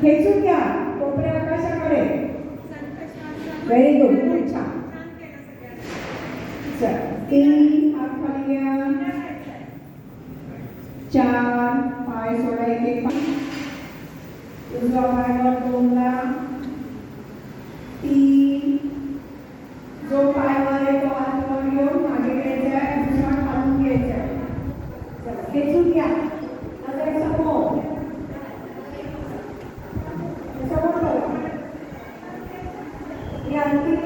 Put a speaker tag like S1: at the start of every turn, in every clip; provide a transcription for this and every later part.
S1: खेचून घ्या. कोपरे आकाशाकडे. व्हेरी गुड खूप छान चल. तीन हात खाली घ्या. चार. पाय सोडा एक एक पाय. उजवा पायावर दोनदा. तीन जो पायावर आहे तो हात वर घेऊन मागे घ्यायचा आहे दुसरा खालून घ्यायचा आहे चला खेचून घ्या नजर समोर समोर बघा ही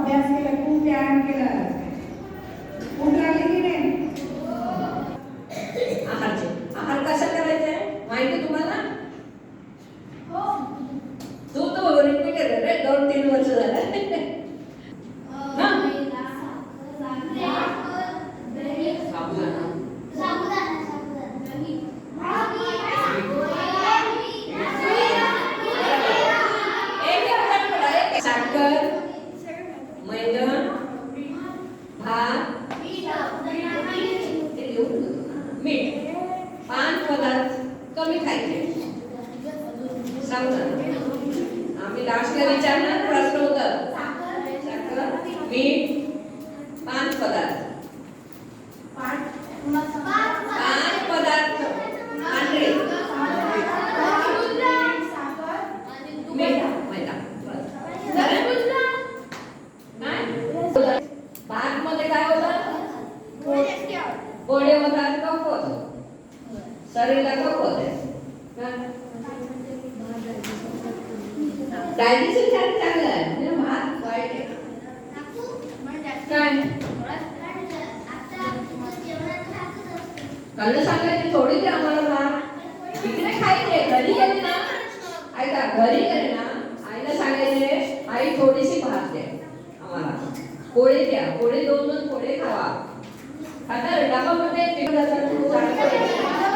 S1: अभ्यास केला खूप व्यायाम केला. भूक लागली की नाही?
S2: आहारचे आहार कसा करायचा? माहिती तुम्हाला? तू तो रिपीटर रे? दोन तीन वर्ष झालं साबुदाणा एक एक पटपट, एक एक. साखर मैदा भात ते लिहून देतो ना. मीठ पाच पदार्थ कमी खायचे. साबुदाणा आम्ही लास्टला विचारणार प्रश्न उत्तर. साखर मीठ पाच पदार्थ. पाच पदार्थ. पांढरे? भात मध्ये काय होतं? गोडे होतात कफ होत शरीराला कफ होते. डायजेशनसाठी चांगलं आहे. म्हणजे भात वाईट आहे. काय? कळलं सांगायची थोडी ते आम्हाला भात. इकडे खायचे घरी गेले ना. ऐका घरी गेले ना. आईला सांगायचे आई थोडीशी भात द्या आम्हाला. पोळी द्या. पोळी दोन दोन पोळी खावा. आता डबामध्ये तिकडे जातात